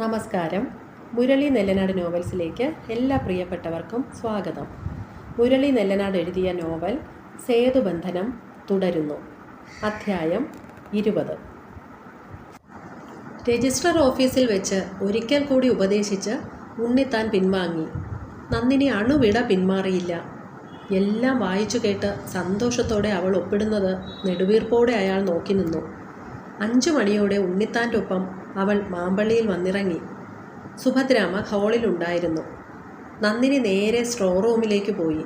നമസ്കാരം. മുരളി നെല്ലനാട് നോവൽസിലേക്ക് എല്ലാ പ്രിയപ്പെട്ടവർക്കും സ്വാഗതം. മുരളി നെല്ലനാട് എഴുതിയ നോവൽ സേതുബന്ധനം തുടരുന്നു. അധ്യായം ഇരുപത്. രജിസ്ട്രാർ ഓഫീസിൽ വെച്ച് ഒരിക്കൽ കൂടി ഉപദേശിച്ച് ഉണ്ണിത്താൻ പിൻവാങ്ങി. നന്ദിനി അണുവിട പിന്മാറിയില്ല എല്ലാം വായിച്ചു കേട്ട് സന്തോഷത്തോടെ അവൾ ഒപ്പിടുന്നത് നെടുവീർപ്പോടെ അയാൾ നോക്കി നിന്നു. അഞ്ചു മണിയോടെ ഉണ്ണിത്താന്റെ ഒപ്പം അവൾ മാമ്പള്ളിയിൽ വന്നിറങ്ങി. സുഭദ്രാമ ഹോളിലുണ്ടായിരുന്നു നന്ദിനി നേരെ സ്റ്റോർ റൂമിലേക്ക് പോയി.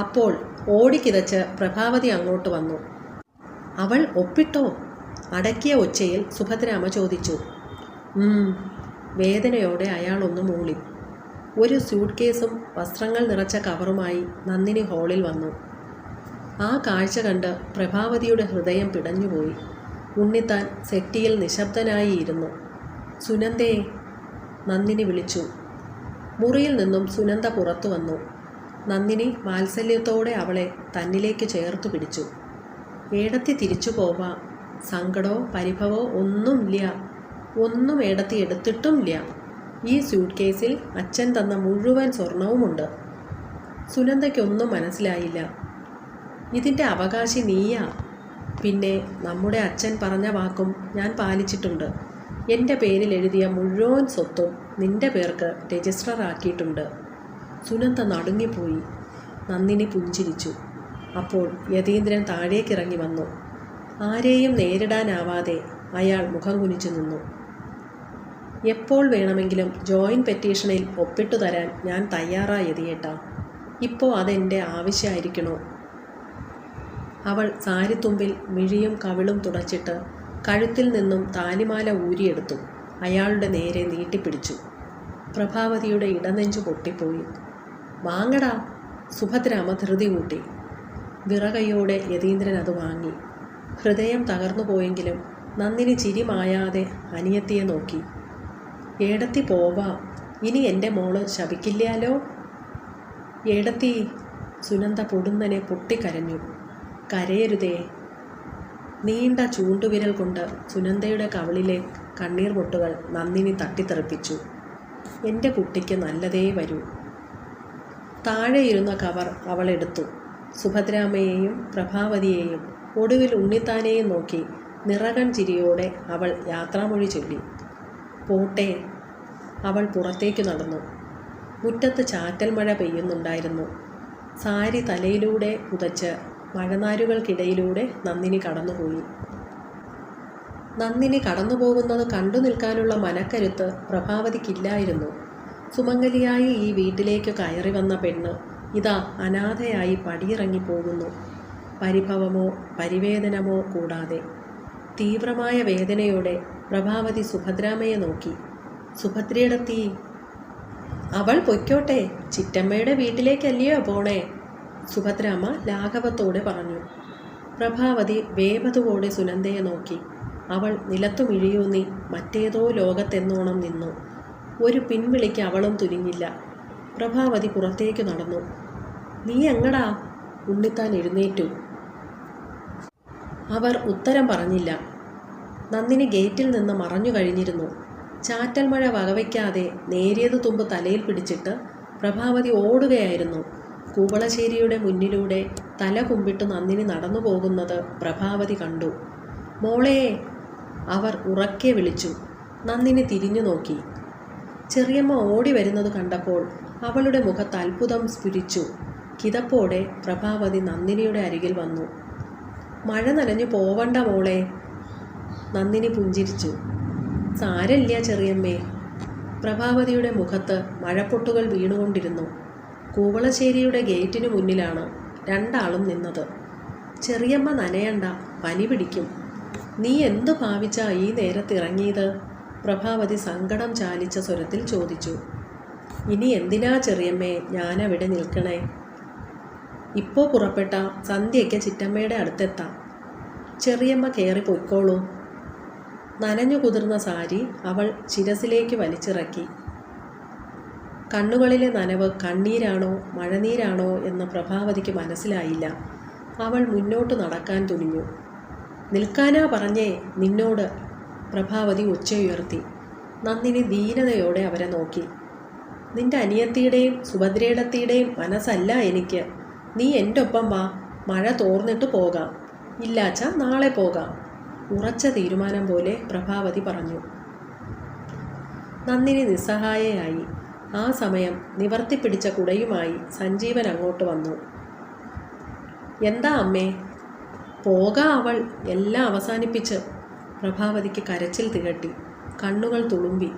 അപ്പോൾ ഓടിക്കിതച്ച് പ്രഭാവതി അങ്ങോട്ട് വന്നു. അവൾ ഒപ്പിട്ടോ? അടക്കിയ ഒച്ചയിൽ സുഭദ്രാമ ചോദിച്ചു. വേദനയോടെ അയാൾ ഒന്ന് മൂളി. ഒരു സ്യൂട്ട് കേസും വസ്ത്രങ്ങൾ നിറച്ച കവറുമായി നന്ദിനി ഹാളിൽ വന്നു. ആ കാഴ്ച കണ്ട് പ്രഭാവതിയുടെ ഹൃദയം പിടഞ്ഞുപോയി. ഉണ്ണിത്താൻ സെറ്റിയിൽ നിശബ്ദനായി ഇരുന്നു സുനന്ദേ നന്ദിനി വിളിച്ചു. മുറിയിൽ നിന്നും സുനന്ദ പുറത്തു വന്നു. നന്ദിനി വാത്സല്യത്തോടെ അവളെ തന്നിലേക്ക് ചേർത്തു പിടിച്ചു. ഏടത്തി തിരിച്ചു പോവാം. സങ്കടമോ പരിഭവമോ ഒന്നുമില്ല. ഒന്നും ഏടത്തി എടുത്തിട്ടുമില്ല. ഈ സ്യൂട്ട് കേസിൽ അച്ഛൻ തന്ന മുഴുവൻ സ്വർണവുമുണ്ട്. സുനന്ദയ്ക്കൊന്നും മനസ്സിലായില്ല. ഇതിന്റെ അവകാശി നീയാ. പിന്നെ നമ്മുടെ അച്ഛൻ പറഞ്ഞ വാക്കും ഞാൻ പാലിച്ചിട്ടുണ്ട്. എന്റെ പേരിൽ എഴുതിയ മുഴുവൻ സ്വത്തും നിന്റെ പേർക്ക് രജിസ്റ്റർ ആക്കിയിട്ടുണ്ട്. സുനന്ദ നടുങ്ങിപ്പോയി. നന്ദിനി പുഞ്ചിരിച്ചു. അപ്പോൾ യതീന്ദ്രൻ താഴേക്കിറങ്ങി വന്നു. ആരെയും നേരിടാനാവാതെ അയാൾ മുഖം കുനിച്ചു നിന്നു. എപ്പോൾ വേണമെങ്കിലും ജോയിന്റ് പെറ്റീഷനിൽ ഒപ്പിട്ടു തരാൻ ഞാൻ തയ്യാറായി എതിയേട്ടാ ഇപ്പോൾ അതെന്റെ ആവശ്യമായിരിക്കണോ അവൾ സാരിത്തുമ്പിൽ മിഴിയും കവിളും തുടച്ചിട്ട് കഴുത്തിൽ നിന്നും താലിമാല ഊരിയെടുത്തു അയാളുടെ നേരെ നീട്ടിപ്പിടിച്ചു. പ്രഭാവതിയുടെ ഇടനെഞ്ചു പൊട്ടിപ്പോയി. വാങ്ങടാ സുഭദ്രാമ ധൃതി കൂട്ടി. വിറകയോടെ യതീന്ദ്രൻ അത് വാങ്ങി. ഹൃദയം തകർന്നു പോയെങ്കിലും നന്ദിനി ചിരി മായാതെ അനിയത്തിയെ നോക്കി. ഏടത്തി പോവാ ഇനി എന്റെ മോൾ ശപിക്കില്ലാലോ ഏടത്തി സുനന്ദ പൊടുന്നനെ പൊട്ടിക്കരഞ്ഞു. കരയരുതേ. നീണ്ട ചൂണ്ടുവിരൽ കൊണ്ട് സുനന്ദയുടെ കവിളിലെ കണ്ണീർ പൊട്ടുകൾ നന്ദിനി തട്ടിത്തെറിപ്പിച്ചു. എന്റെ കുട്ടിക്ക് നല്ലതേ വരൂ. താഴെ ഇരുന്ന കവർ അവളെടുത്തു സുഭദ്രാമയെയും പ്രഭാവതിയെയും ഒടുവിൽ ഉണ്ണിത്താനെയും നോക്കി നിറകൺ ചിരിയോടെ അവൾ യാത്രാമൊഴി ചൊല്ലി. പോട്ടെ. അവൾ പുറത്തേക്ക് നടന്നു. മുറ്റത്ത് ചാറ്റൽ മഴ പെയ്യുന്നുണ്ടായിരുന്നു. സാരി തലയിലൂടെ പുതച്ച് മഴനാരുകൾക്കിടയിലൂടെ നന്ദിനി കടന്നുപോയി. നന്ദിനി കടന്നുപോകുന്നത് കണ്ടു നിൽക്കാനുള്ള മനക്കരുത്ത് പ്രഭാവതിക്കില്ലായിരുന്നു. സുമംഗലിയായി ഈ വീട്ടിലേക്ക് കയറി വന്ന പെണ്ണ് ഇതാ അനാഥയായി പടിയിറങ്ങിപ്പോകുന്നു. പരിഭവമോ പരിവേദനമോ കൂടാതെ. തീവ്രമായ വേദനയോടെ പ്രഭാവതി സുഭദ്രാമയെ നോക്കി. സുഭദ്രയുടെ തീ. അവൾ പൊയ്ക്കോട്ടെ ചിറ്റമ്മയുടെ വീട്ടിലേക്കല്ലയോ പോണേ? സുഭദ്രാമ്മ ലാഘവത്തോടെ പറഞ്ഞു പ്രഭാവതി വേപതുവോടെ സുനന്ദയെ നോക്കി. അവൾ നിലത്തു മിഴിയൂന്നി മറ്റേതോ ലോകത്തെന്നോണം നിന്നു. ഒരു പിൻവിളിക്ക് അവളും തുനിഞ്ഞില്ല. പ്രഭാവതി പുറത്തേക്ക് നടന്നു. നീ എങ്ങടാ? ഉണ്ണിത്താൻ എഴുന്നേറ്റു. അവർ ഉത്തരം പറഞ്ഞില്ല. നന്ദിനി ഗേറ്റിൽ നിന്ന് മറഞ്ഞു കഴിഞ്ഞിരുന്നു. ചാറ്റൽ മഴ വകവയ്ക്കാതെ നേരിയത് തുമ്പ് തലയിൽ പിടിച്ചിട്ട് പ്രഭാവതി ഓടുകയായിരുന്നു. കൂവളശ്ശേരിയുടെ മുന്നിലൂടെ തല കുമ്പിട്ട് നന്ദിനി നടന്നു പോകുന്നത് പ്രഭാവതി കണ്ടു. മോളെ അവർ ഉറക്കെ വിളിച്ചു. നന്ദിനി തിരിഞ്ഞു നോക്കി. ചെറിയമ്മ ഓടി വരുന്നത് കണ്ടപ്പോൾ അവളുടെ മുഖത്ത് അത്ഭുതം സ്ഫുരിച്ചു. കിതപ്പോടെ പ്രഭാവതി നന്ദിനിയുടെ അരികിൽ വന്നു. മഴ നനഞ്ഞു പോവണ്ട മോളെ നന്ദിനി പുഞ്ചിരിച്ചു. സാരല്ല ചെറിയമ്മേ പ്രഭാവതിയുടെ മുഖത്ത് മഴപ്പൊട്ടുകൾ വീണുകൊണ്ടിരുന്നു. കൂവളശ്ശേരിയുടെ ഗേറ്റിനു മുന്നിലാണ് രണ്ടാളും നിന്നത്. ചെറിയമ്മ നനയണ്ട പനി പിടിക്കും. നീ എന്തു ഭാവിച്ചാ ഈ നേരത്ത് ഇറങ്ങിയത്? പ്രഭാവതി സങ്കടം ചാലിച്ച സ്വരത്തിൽ ചോദിച്ചു. ഇനി എന്തിനാ ചെറിയമ്മേ ഞാനവിടെ നിൽക്കണേ? ഇപ്പോൾ പുറപ്പെട്ട സന്ധ്യയ്ക്ക് ചിറ്റമ്മയുടെ അടുത്തെത്താം. ചെറിയമ്മ കയറി പൊയ്ക്കോളൂ. നനഞ്ഞു കുതിർന്ന സാരി അവൾ ശിരസിലേക്ക് വലിച്ചിറക്കി. കണ്ണുകളിലെ നനവ് കണ്ണീരാണോ മഴനീരാണോ എന്ന് പ്രഭാവതിക്ക് മനസ്സിലായില്ല. അവൾ മുന്നോട്ട് നടക്കാൻ തുനിഞ്ഞു. നിൽക്കാനാ പറഞ്ഞേ നിന്നോട് പ്രഭാവതി ഉച്ചയുയർത്തി. നന്ദിനി ദീനതയോടെ അവരെ നോക്കി. നിന്റെ അനിയത്തിയുടെയും സുഭദ്രയിടത്തിയുടെയും മനസ്സല്ല എനിക്ക്. നീ എന്റെ ഒപ്പം വാ മഴ തോർന്നിട്ട് പോകാം. ഇല്ലാച്ച നാളെ പോകാം. ഉറച്ച തീരുമാനം പോലെ പ്രഭാവതി പറഞ്ഞു. നന്ദിനി നിസ്സഹായയായി. ആ സമയം നിവർത്തിപ്പിടിച്ച കുടയുമായി സഞ്ജീവൻ അങ്ങോട്ട് വന്നു. എന്താ അമ്മേ? പോകാ അവൾ എല്ലാം അവസാനിപ്പിച്ച് പ്രഭാവതിക്ക് കരച്ചിൽ തികട്ടി. കണ്ണുകൾ തുളുമ്പി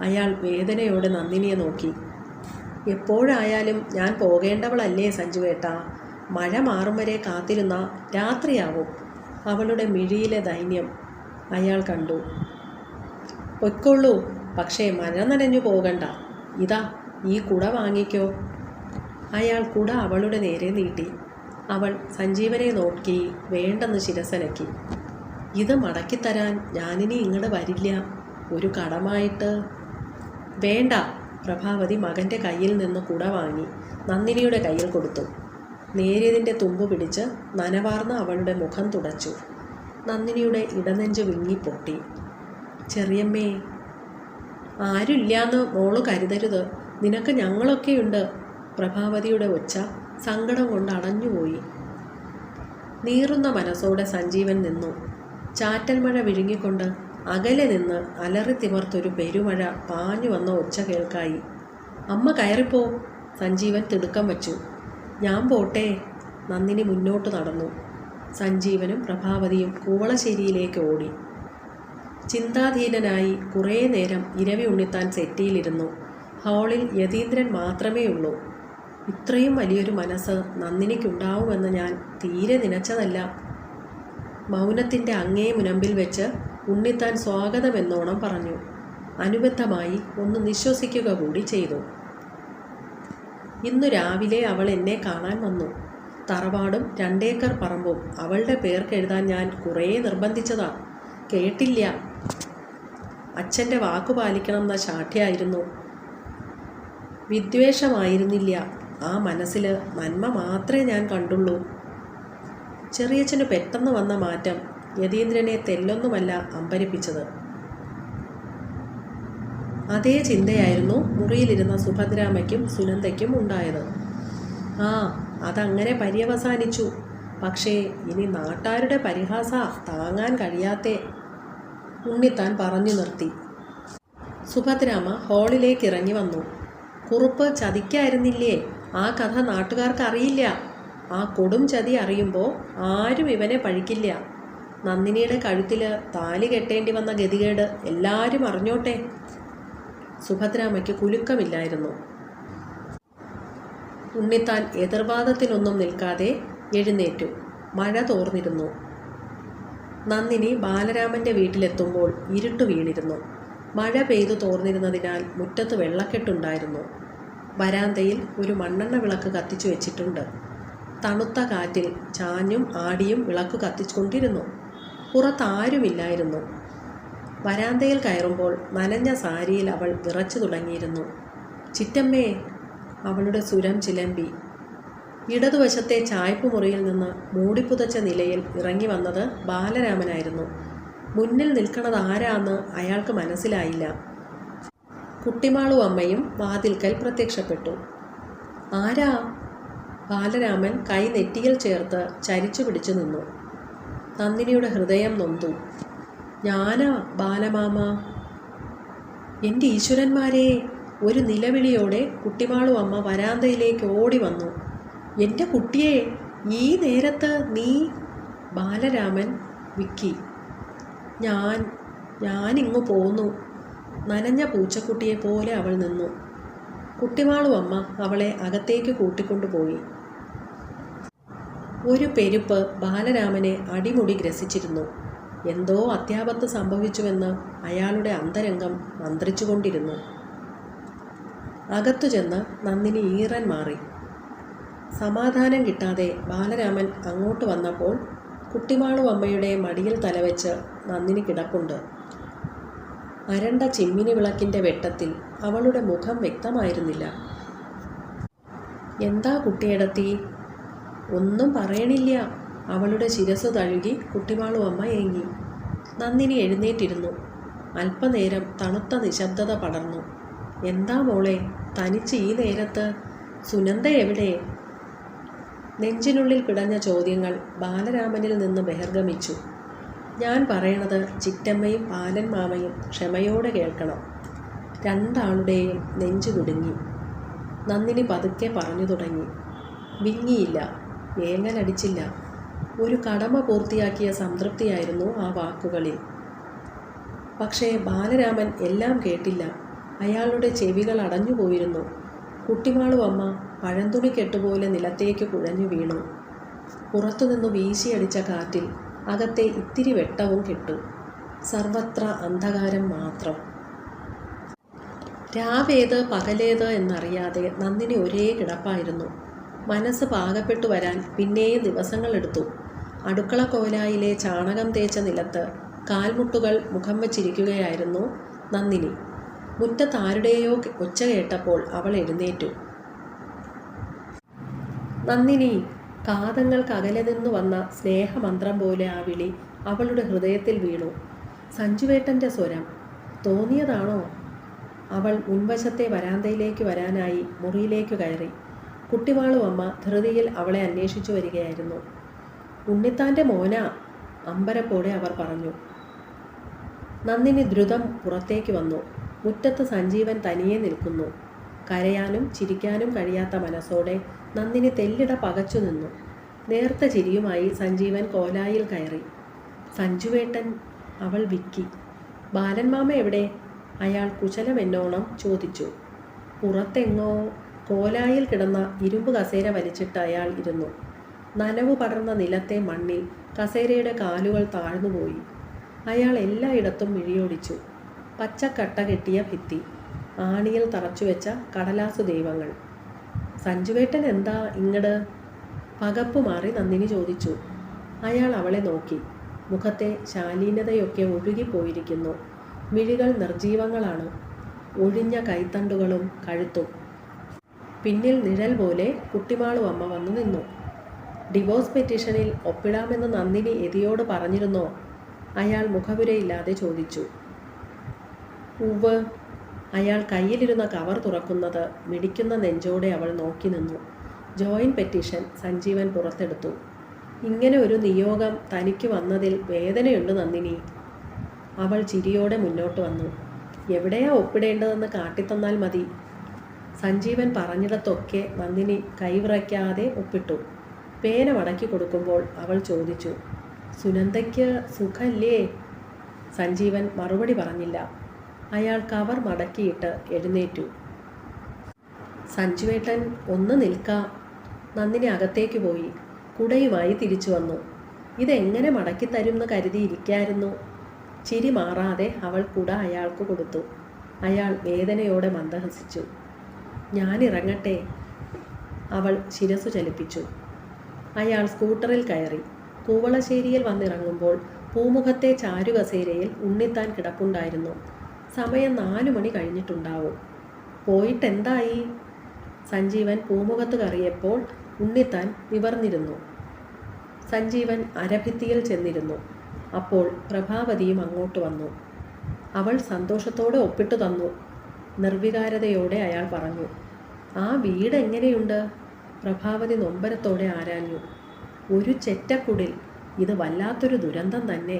അയാൾ വേദനയോടെ നന്ദിനിയെ നോക്കി. എപ്പോഴായാലും ഞാൻ പോകേണ്ടവളല്ലേ സഞ്ജുവേട്ടാ. മഴ മാറും വരെ കാത്തിരുന്ന രാത്രിയാവും അവളുടെ മിഴിയിലെ ദൈന്യം അയാൾ കണ്ടു. പൊയ്ക്കൊള്ളൂ പക്ഷേ മഴ നനഞ്ഞു പോകണ്ട. ഇതാ ഈ കുട വാങ്ങിക്കോ. അയാൾ കുട അവളുടെ നേരെ നീട്ടി. അവൾ സഞ്ജീവനെ നോക്കി വേണ്ടെന്ന് ശിരസനക്കി ഇത് മടക്കിത്തരാൻ ഞാനിനി ഇങ്ങോട്ട് വരില്ല. ഒരു കടമായിട്ട്. വേണ്ട പ്രഭാവതി മകന്റെ കയ്യിൽ നിന്ന് കുട വാങ്ങി നന്ദിനിയുടെ കയ്യിൽ കൊടുത്തു. നേരിയതിന്റെ തുമ്പ് പിടിച്ച് നനവാർന്ന അവളുടെ മുഖം തുടച്ചു. നന്ദിനിയുടെ ഇടനെഞ്ച് വിങ്ങിപ്പൊട്ടി ചെറിയമ്മേ ആരുമില്ലാന്ന് മോൾ കരുതരുത്. നിനക്ക് ഞങ്ങളൊക്കെയുണ്ട്. പ്രഭാവതിയുടെ ഒച്ച സങ്കടം കൊണ്ട് അടഞ്ഞുപോയി നീറുന്ന മനസ്സോടെ സഞ്ജീവൻ നിന്നു. ചാറ്റൽ മഴ വിഴുങ്ങിക്കൊണ്ട് അകലെ നിന്ന് അലറി തിമർത്തൊരു പെരുമഴ പാഞ്ഞു വന്ന ഒച്ച കേൾക്കായി. അമ്മ കയറിപ്പോ? സഞ്ജീവൻ തിടുക്കം വച്ചു. ഞാൻ പോട്ടെ. നന്ദിനി മുന്നോട്ട് നടന്നു. സഞ്ജീവനും പ്രഭാവതിയും കൂവളശ്ശേരിയിലേക്ക് ഓടി. ചിന്താധീനനായി കുറേ നേരം ഇരവി ഉണ്ണിത്താൻ സെറ്റിയിലിരുന്നു. ഹാളിൽ യതീന്ദ്രൻ മാത്രമേ ഉള്ളൂ. ഇത്രയും വലിയൊരു മനസ്സ് നന്ദിനിക്കുണ്ടാവുമെന്ന് ഞാൻ തീരെ നനച്ചതല്ല. മൗനത്തിന്റെ അങ്ങേ മുനമ്പിൽ വെച്ച് ഉണ്ണിത്താൻ സ്വാഗതമെന്നോണം പറഞ്ഞു. അനുബന്ധമായി ഒന്ന് നിശ്വസിക്കുക കൂടി ചെയ്തു. ഇന്നു രാവിലെ അവൾ എന്നെ കാണാൻ വന്നു. തറവാടും രണ്ടേക്കർ പറമ്പും അവളുടെ പേർക്കെഴുതാൻ ഞാൻ കുറേ നിർബന്ധിച്ചതാണ് കേട്ടില്ല. അച്ഛന്റെ വാക്കു പാലിക്കണം എന്ന ശാഠ്യായിരുന്നു. വിദ്വേഷമായിരുന്നില്ല. ആ മനസ്സിൽ നന്മ മാത്രമേ ഞാൻ കണ്ടുള്ളൂ. ചെറിയച്ഛന് പെട്ടെന്ന് വന്ന മാറ്റം യതീന്ദ്രനെ തെല്ലൊന്നുമല്ല അമ്പരിപ്പിച്ചത്. അതേ ചിന്തയായിരുന്നു മുറിയിലിരുന്ന സുഭദ്രാമയ്ക്കും സുനന്ദയ്ക്കും ഉണ്ടായത്. ആ അതങ്ങനെ പര്യവസാനിച്ചു. പക്ഷേ ഇനി നാട്ടാരുടെ പരിഹാസ താങ്ങാൻ കഴിയാത്തേ ഉണ്ണിത്താൻ പറഞ്ഞു നിർത്തി. സുഭദ്രാമ ഹാളിലേക്ക് ഇറങ്ങി വന്നു. കുറുപ്പ് ചതിക്കായിരുന്നില്ലേ? ആ കഥ നാട്ടുകാർക്ക് അറിയില്ല ആ കൊടും ചതി അറിയുമ്പോൾ ആരും ഇവനെ പഴിക്കില്ല. നന്ദിനിയുടെ കഴുത്തിൽ താലി കെട്ടേണ്ടി വന്ന ഗതികേട് എല്ലാവരും അറിഞ്ഞോട്ടെ? സുഭദ്രാമയ്ക്ക് കുലുക്കമില്ലായിരുന്നു. ഉണ്ണിത്താൻ എതിർവാദത്തിനൊന്നും നിൽക്കാതെ എഴുന്നേറ്റു. മഴ തോർന്നിരുന്നു. നന്ദിനി ബാലരാമന്റെ വീട്ടിലെത്തുമ്പോൾ ഇരുട്ട് വീണിരുന്നു. മഴ പെയ്തു തോർന്നിരുന്നതിനാൽ മുറ്റത്ത് വെള്ളക്കെട്ടുണ്ടായിരുന്നു. വരാന്തയിൽ ഒരു മണ്ണെണ്ണ വിളക്ക് കത്തിച്ചു വെച്ചിട്ടുണ്ട്. തണുത്ത കാറ്റിൽ ചാഞ്ഞും ആടിയും വിളക്ക് കത്തിച്ചുകൊണ്ടിരുന്നു. പുറത്ത് പുറത്താരുമില്ലായിരുന്നു. വരാന്തയിൽ കയറുമ്പോൾ നനഞ്ഞ സാരിയിൽ അവൾ വിറച്ചു തുടങ്ങിയിരുന്നു. ചിറ്റമ്മേ അവളുടെ സുരം ചിലമ്പി. ഇടതുവശത്തെ ചായ്പ് മുറിയിൽ നിന്ന് മൂടിപ്പുതച്ച നിലയിൽ ഇറങ്ങി വന്നത് ബാലരാമനായിരുന്നു. മുന്നിൽ നിൽക്കണത് ആരാന്ന് അയാൾക്ക് മനസ്സിലായില്ല. കുട്ടിമാളു അമ്മയും വാതിൽക്കൽ പ്രത്യക്ഷപ്പെട്ടു. ആരാ? ബാലരാമൻ കൈ നെറ്റിയിൽ ചേർത്ത് ചരിച്ചു പിടിച്ചു നിന്നു. നന്ദിനിയുടെ ഹൃദയം നൊന്തു. ഞാനാ ബാലമാമ. എന്റെ ഈശ്വരന്മാരെ ഒരു നിലവിളിയോടെ കുട്ടിമാളു അമ്മ വരാന്തയിലേക്ക് ഓടി വന്നു. എന്റെ കുട്ടിയെ ഈ നേരത്ത് നീ ബാലരാമൻ വിക്കി. ഞാൻ ഞാനിങ്ങു പോന്നു. നനഞ്ഞ പൂച്ചക്കുട്ടിയെ പോലെ അവൾ നിന്നു. കുട്ടിമാളും അമ്മ അവളെ അകത്തേക്ക് കൂട്ടിക്കൊണ്ടുപോയി ഒരു പെരുപ്പ് ബാലരാമനെ അടിമുടി ഗ്രസിച്ചിരുന്നു. എന്തോ അത്യാപത്ത് സംഭവിച്ചുവെന്ന് അയാളുടെ അന്തരംഗം മന്ത്രിച്ചുകൊണ്ടിരുന്നു. അകത്തു ചെന്ന് നന്ദിനി ഈറൻ മാറി. സമാധാനം കിട്ടാതെ ബാലരാമൻ അങ്ങോട്ട് വന്നപ്പോൾ കുട്ടിമാളു അമ്മയുടെ മടിയിൽ തലവെച്ച് നന്ദിനി കിടപ്പുണ്ട്. അരണ്ട ചിമ്മിനി വിളക്കിന്റെ വെട്ടത്തിൽ അവളുടെ മുഖം വ്യക്തമായിരുന്നില്ല. എന്താ കുട്ടിയെടത്തി? ഒന്നും പറയണില്ല. അവളുടെ ശിരസ് തഴുകി കുട്ടിമാളു അമ്മ ഏങ്ങി. നന്ദിനി എഴുന്നേറ്റിരുന്നു. അല്പനേരം തണുത്ത നിശബ്ദത പടർന്നു. എന്താ മോളെ? തനിച്ച് ഈ നേരത്ത് സുനന്ദ എവിടെ? നെഞ്ചിനുള്ളിൽ പിടഞ്ഞ ചോദ്യങ്ങൾ ബാലരാമനിൽ നിന്ന് ബഹിർഗമിച്ചു. ഞാൻ പറയണത് ചിറ്റമ്മയും പാലൻ മാമയും ക്ഷമയോടെ കേൾക്കണം. രണ്ടാളുടെയും നെഞ്ചു കുടുങ്ങി. നന്ദിനി പതുക്കെ പറഞ്ഞു തുടങ്ങി. വിങ്ങിയില്ല വേങ്ങനടിച്ചില്ല ഒരു കടമ പൂർത്തിയാക്കിയ സംതൃപ്തിയായിരുന്നു ആ വാക്കുകളിൽ. പക്ഷേ ബാലരാമൻ എല്ലാം കേട്ടില്ല. അയാളുടെ ചെവികൾ അടഞ്ഞുപോയിരുന്നു. കുട്ടിമാളു അമ്മ പഴന്തുണി കെട്ടുപോലെ നിലത്തേക്ക് കുഴഞ്ഞു വീണു. പുറത്തുനിന്നു വീശിയടിച്ച കാറ്റിൽ അകത്തെ ഇത്തിരി വെട്ടവും കെട്ടു. സർവത്ര അന്ധകാരം മാത്രം. രാവേത് പകലേത് എന്നറിയാതെ നന്ദിനി ഒരേ കിടപ്പായിരുന്നു. മനസ്സ് പാകപ്പെട്ടു വരാൻ പിന്നെയും ദിവസങ്ങളെടുത്തു അടുക്കള കോലായിലെ ചാണകം തേച്ച നിലത്ത് കാൽമുട്ടുകൾ മുഖം വച്ചിരിക്കുകയായിരുന്നു നന്ദിനി. മുറ്റത്താരുടെയോ ഒച്ച കേട്ടപ്പോൾ അവൾ എഴുന്നേറ്റു. നന്ദിനി കാതങ്ങൾക്ക് അകലെ നിന്ന് വന്ന സ്നേഹമന്ത്രം പോലെ ആ വിളി അവളുടെ ഹൃദയത്തിൽ വീണു. സഞ്ജുവേട്ടന്റെ സ്വരം തോന്നിയതാണോ? അവൾ മുൻവശത്തെ വരാന്തയിലേക്ക് വരാനായി മുറിയിലേക്ക് കയറി. കുട്ടിവാളു അമ്മ ധൃതിയിൽ അവളെ അന്വേഷിച്ചു വരികയായിരുന്നു. ഉണ്ണിത്താന്റെ മോന അമ്പരപ്പോടെ അവർ പറഞ്ഞു. നന്ദിനി ദ്രുതം പുറത്തേക്ക് വന്നു. മുറ്റത്ത് സഞ്ജീവൻ തനിയെ നിൽക്കുന്നു. കരയാനും ചിരിക്കാനും കഴിയാത്ത മനസ്സോടെ നന്ദിനി തെല്ലിട പകച്ചു നിന്നു. നേർത്ത ചിരിയുമായി സഞ്ജീവൻ കോലായിൽ കയറി. സഞ്ജുവേട്ടൻ അവൾ വിക്കി. ബാലൻമാമ എവിടെ? അയാൾ കുശലമെന്നോണം ചോദിച്ചു. പുറത്തെങ്ങോ? കോലായിൽ കിടന്ന ഇരുമ്പ് കസേര വലിച്ചിട്ട് അയാൾ ഇരുന്നു. നനവ് പടർന്ന നിലത്തെ മണ്ണിൽ കസേരയുടെ കാലുകൾ താഴ്ന്നുപോയി. അയാൾ എല്ലായിടത്തും മിഴിയോടിച്ചു. പച്ചക്കട്ട കെട്ടിയ ഭിത്തി ആണിയിൽ തറച്ചുവെച്ച കടലാസു ദൈവങ്ങൾ. സഞ്ജുവേട്ടൻ എന്താ ഇങ്ങട്? പകപ്പ് മാറി നന്ദിനി ചോദിച്ചു. അയാൾ അവളെ നോക്കി. മുഖത്തെ ശാലീനതയൊക്കെ ഒഴുകിപ്പോയിരിക്കുന്നു. മിഴികൾ നിർജീവങ്ങളാണ്. ഒഴിഞ്ഞ കൈത്തണ്ടുകളും കഴുത്തും. പിന്നിൽ നിഴൽ പോലെ കുട്ടിമാളു അമ്മ വന്നു നിന്നു. ഡിവോഴ്സ് പെറ്റീഷനിൽ ഒപ്പിടാമെന്ന് നന്ദിനി എതിയോട് പറഞ്ഞിരുന്നോ? അയാൾ മുഖപുരയില്ലാതെ ചോദിച്ചു. ഉവ്. അയാൾ കയ്യിലിരുന്ന കവർ തുറക്കുന്നത് മിടിക്കുന്ന നെഞ്ചോടെ അവൾ നോക്കി നിന്നു. ജോയിൻ പെറ്റീഷൻ സഞ്ജീവൻ പുറത്തെടുത്തു. ഇങ്ങനെ ഒരു നിയോഗം തനിക്ക് വന്നതിൽ വേദനയുണ്ട് നന്ദിനി. അവൾ ചിരിയോടെ മുന്നോട്ട് വന്നു. എവിടെയാ ഒപ്പിടേണ്ടതെന്ന് കാട്ടിത്തന്നാൽ മതി. സഞ്ജീവൻ പറഞ്ഞിടത്തൊക്കെ നന്ദിനി കൈവിറയ്ക്കാതെ ഒപ്പിട്ടു. പേന മടക്കി കൊടുക്കുമ്പോൾ അവൾ ചോദിച്ചു സുനന്ദയ്ക്ക് സുഖല്ലേ? സഞ്ജീവൻ മറുപടി പറഞ്ഞില്ല. അയാൾ കവർ മടക്കിയിട്ട് എഴുന്നേറ്റു. സഞ്ജുവേട്ടൻ ഒന്ന് നിൽക്കാം. നന്ദിനി അകത്തേക്ക് പോയി. കുടയുമായി തിരിച്ചു വന്നു. ഇതെങ്ങനെ മടക്കി തരുമെന്ന് കരുതിയിരിക്കായിരുന്നു. ചിരി മാറാതെ അവൾ കുട അയാൾക്ക് കൊടുത്തു. അയാൾ വേദനയോടെ മന്ദഹസിച്ചു. ഞാൻ ഇറങ്ങട്ടെ അവൾ ശിരസു ചലിപ്പിച്ചു. അയാൾ സ്കൂട്ടറിൽ കയറി. കൂവളശ്ശേരിയിൽ വന്നിറങ്ങുമ്പോൾ പൂമുഖത്തെ ചാരുകസേരയിൽ ഉണ്ണിത്താൻ കിടപ്പുണ്ടായിരുന്നു. സമയം നാലു മണി കഴിഞ്ഞിട്ടുണ്ടാവും. പോയിട്ട് എന്തായി സഞ്ജീവൻ പൂമുഖത്ത് കറിയപ്പോൾ ഉണ്ണിത്താൻ നിവർന്നിരുന്നു സഞ്ജീവൻ അരഭിത്തിയിൽ ചെന്നിരുന്നു. അപ്പോൾ പ്രഭാവതിയും അങ്ങോട്ട് വന്നു. അവൾ സന്തോഷത്തോടെ ഒപ്പിട്ടു തന്നു. നിർവികാരതയോടെ അയാൾ പറഞ്ഞു ആ വീട് എങ്ങനെയുണ്ട്? പ്രഭാവതി നൊമ്പരത്തോടെ ആരാഞ്ഞു. ഒരു ചെറ്റക്കുടിൽ. ഇത് വല്ലാത്തൊരു ദുരന്തം തന്നെ.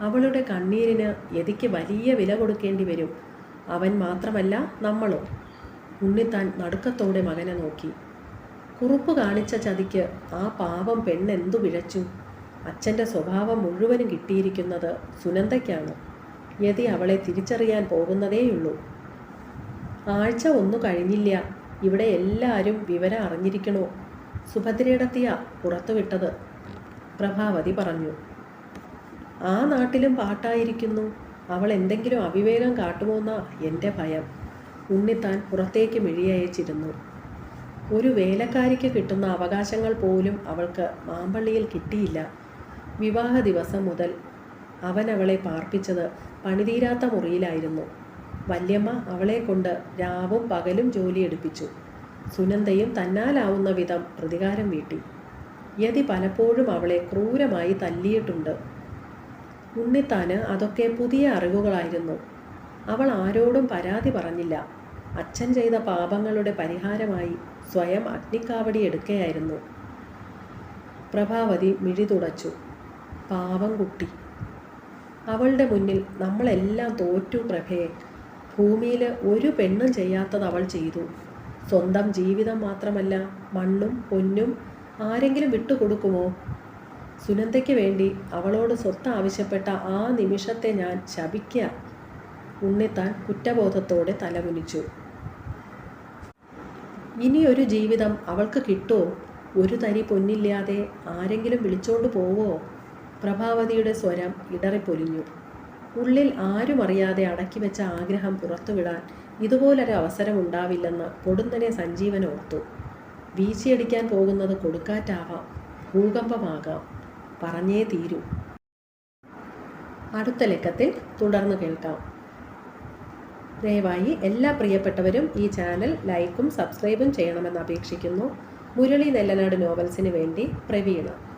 അവളുടെ കണ്ണീരിന് യതിക്ക് വലിയ വില കൊടുക്കേണ്ടി വരും. അവൻ മാത്രമല്ല നമ്മളും. ഉണ്ണിത്താൻ നടുക്കത്തോടെ മകനെ നോക്കി. കുറുപ്പ് കാണിച്ച ചതിക്ക് ആ പാവം പെണ്ണെന്തു വിഴച്ചു അച്ഛന്റെ സ്വഭാവം മുഴുവനും കിട്ടിയിരിക്കുന്നത് സുനന്ദയ്ക്കാണ്. യതി അവളെ തിരിച്ചറിയാൻ പോകുന്നതേയുള്ളൂ. ആഴ്ച ഒന്നു കഴിഞ്ഞില്ല. ഇവിടെ എല്ലാവരും വിവരം അറിഞ്ഞിരിക്കണോ. സുഭദ്രയിടത്തിയ പുറത്തുവിട്ടത്. പ്രഭാവതി പറഞ്ഞു. ആ നാട്ടിലും പാട്ടായിരിക്കുന്നു. അവൾ എന്തെങ്കിലും അവിവേകം കാട്ടുമോന്നാ എന്റെ ഭയം. ഉണ്ണിത്താൻ പുറത്തേക്ക് മിഴിയയച്ചിരുന്നു. ഒരു വേലക്കാരിക്ക് കിട്ടുന്ന അവകാശങ്ങൾ പോലും അവൾക്ക് മാമ്പള്ളിയിൽ കിട്ടിയില്ല. വിവാഹ ദിവസം മുതൽ അവൻ അവളെ പാർപ്പിച്ചത് പണിതീരാത്ത മുറിയിലായിരുന്നു. വല്യമ്മ അവളെ കൊണ്ട് രാവും പകലും ജോലിയെടുപ്പിച്ചു സുനന്ദയും തന്നാലാവുന്ന വിധം പ്രതികാരം വീട്ടി. യതി പലപ്പോഴും അവളെ ക്രൂരമായി തല്ലിയിട്ടുണ്ട്. ഉണ്ണിത്താന് അതൊക്കെ പുതിയ അറിവുകളായിരുന്നു. അവൾ ആരോടും പരാതി പറഞ്ഞില്ല. അച്ഛൻ ചെയ്ത പാപങ്ങളുടെ പരിഹാരമായി സ്വയം അഗ്നിക്കാവടി എടുക്കുകയായിരുന്നു പ്രഭാവതി മിഴി തുടച്ചു. പാവം കുട്ടി. അവളുടെ മുന്നിൽ നമ്മളെല്ലാം തോറ്റു പ്രഭയെ ഭൂമിയിൽ ഒരു പെണ്ണും ചെയ്യാത്തത് അവൾ ചെയ്തു. സ്വന്തം ജീവിതം മാത്രമല്ല മണ്ണും പൊന്നും ആരെങ്കിലും വിട്ടുകൊടുക്കുമോ? സുനന്ദയ്ക്ക് വേണ്ടി അവളോട് സ്വത്ത് ആവശ്യപ്പെട്ട ആ നിമിഷത്തെ ഞാൻ ശപിക്കുക ഉണ്ണിത്താൻ കുറ്റബോധത്തോടെ തലകുനിച്ചു. ഇനിയൊരു ജീവിതം അവൾക്ക് കിട്ടുമോ ഒരു തരി പൊന്നില്ലാതെ ആരെങ്കിലും വിളിച്ചോണ്ട് പോവോ? പ്രഭാവതിയുടെ സ്വരം ഇടറിപ്പൊലിഞ്ഞു. ഉള്ളിൽ ആരും അറിയാതെ അടക്കി വെച്ച ആഗ്രഹം പുറത്തുവിടാൻ ഇതുപോലൊരു അവസരം ഉണ്ടാവില്ലെന്ന് പൊടുന്നനെ സഞ്ജീവൻ ഓർത്തു. വീശിയടിക്കാൻ പോകുന്നത് കൊടുക്കാറ്റാവാം ഭൂകമ്പമാകാം. പറഞ്ഞേ തീരൂ. അടുത്ത ലക്കത്തിൽ തുടർന്ന് കേൾക്കാം. ദയവായി എല്ലാ പ്രിയപ്പെട്ടവരും ഈ ചാനൽ ലൈക്കും സബ്സ്ക്രൈബും ചെയ്യണമെന്ന് അപേക്ഷിക്കുന്നു. മുരളി നെല്ലനാട് നോവൽസിന് വേണ്ടി പ്രവീണ.